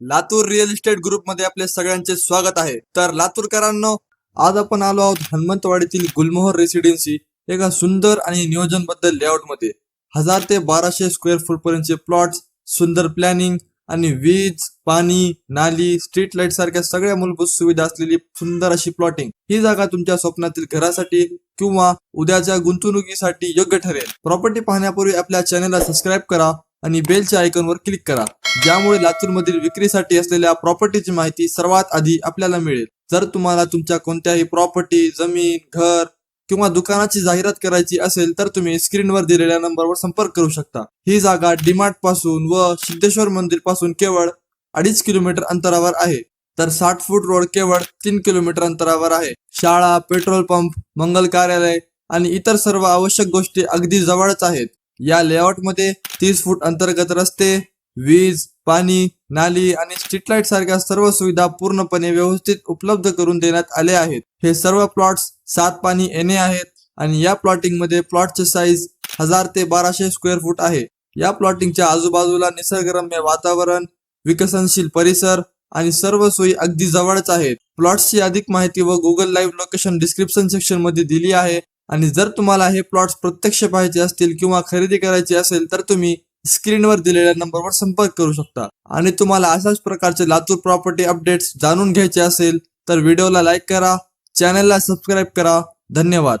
Latur real estate ग्रुपमध्ये आपले सगळ्यांचे स्वागत आहे. तर लातूरकरांनो आज आपण आलो आहोत हनुमंतवाडीतील गुलमोहर रेसिडेन्सी एका सुंदर आणि नियोजनबद्ध लेआउटमध्ये हजार ते बाराशे स्क्वेअर फूट पर्यंतचे प्लॉट सुंदर प्लॅनिंग आणि वीज पाणी नाली स्ट्रीट लाइट सारख्या सगळ्या मूलभूत सुविधा असलेली सुंदर अशी प्लॉटिंग ही जागा तुमच्या स्वप्नातील घरासाठी किंवा उद्याच्या गुंतवणुकीसाठी योग्य ठरेल. प्रॉपर्टी पाहण्यापूर्वी आपल्या चॅनलला सबस्क्राईब करा आणि बेलच्या आयकॉनवर क्लिक करा. ज्यामुळे लातूरमधील विक्रीसाठी असलेल्या प्रॉपर्टीची माहिती सर्वात आधी आपल्याला मिळेल. जर तुम्हाला तुमच्या कोणत्याही प्रॉपर्टी जमीन घर किंवा दुकानाची जाहिरात करायची असेल तर तुम्ही स्क्रीनवर दिलेल्या नंबरवर संपर्क करू शकता. ही जागा डीमार्टपासून व सिद्धेश्वर मंदिरपासून केवळ अडीच किलोमीटर अंतरावर आहे. तर साठ फूट रोड केवळ तीन किलोमीटर अंतरावर आहे. शाळा पेट्रोल पंप मंगल कार्यालय आणि इतर सर्व आवश्यक गोष्टी अगदी जवळच आहेत. या लेआउटमध्ये तीस फूट अंतर्गत रस्ते वीज पाणी नाली आणि स्ट्रीट लाइट सारख्या सर्व सुविधा पूर्णपणे व्यवस्थित उपलब्ध करून देण्यात आले आहेत. हे सर्व प्लॉट्स सात पाणी येणे आहेत आणि या प्लॉटिंगमध्ये प्लॉटचे साईज हजार ते बाराशे स्क्वेअर फूट आहे. या प्लॉटिंगच्या आजूबाजूला निसर्गरम्य वातावरण विकसनशील परिसर आणि सर्व सोयी अगदी जवळच आहेत. प्लॉट्सची अधिक माहिती व गुगल लाईव्ह लोकेशन डिस्क्रिप्शन सेक्शनमध्ये दिली आहे आणि जर तुम्हाला हे प्लॉट्स प्रत्यक्ष पाहायचे असतील किंवा खरेदी करायचे असेल तर तुम्ही स्क्रीनवर दिलेल्या नंबरवर संपर्क करू शकता. आणि तुम्हाला अशाच प्रकारचे लातूर प्रॉपर्टी अपडेट्स जाणून घ्यायचे असेल तर व्हिडिओला लाईक करा चॅनलला सबस्क्राईब करा. धन्यवाद.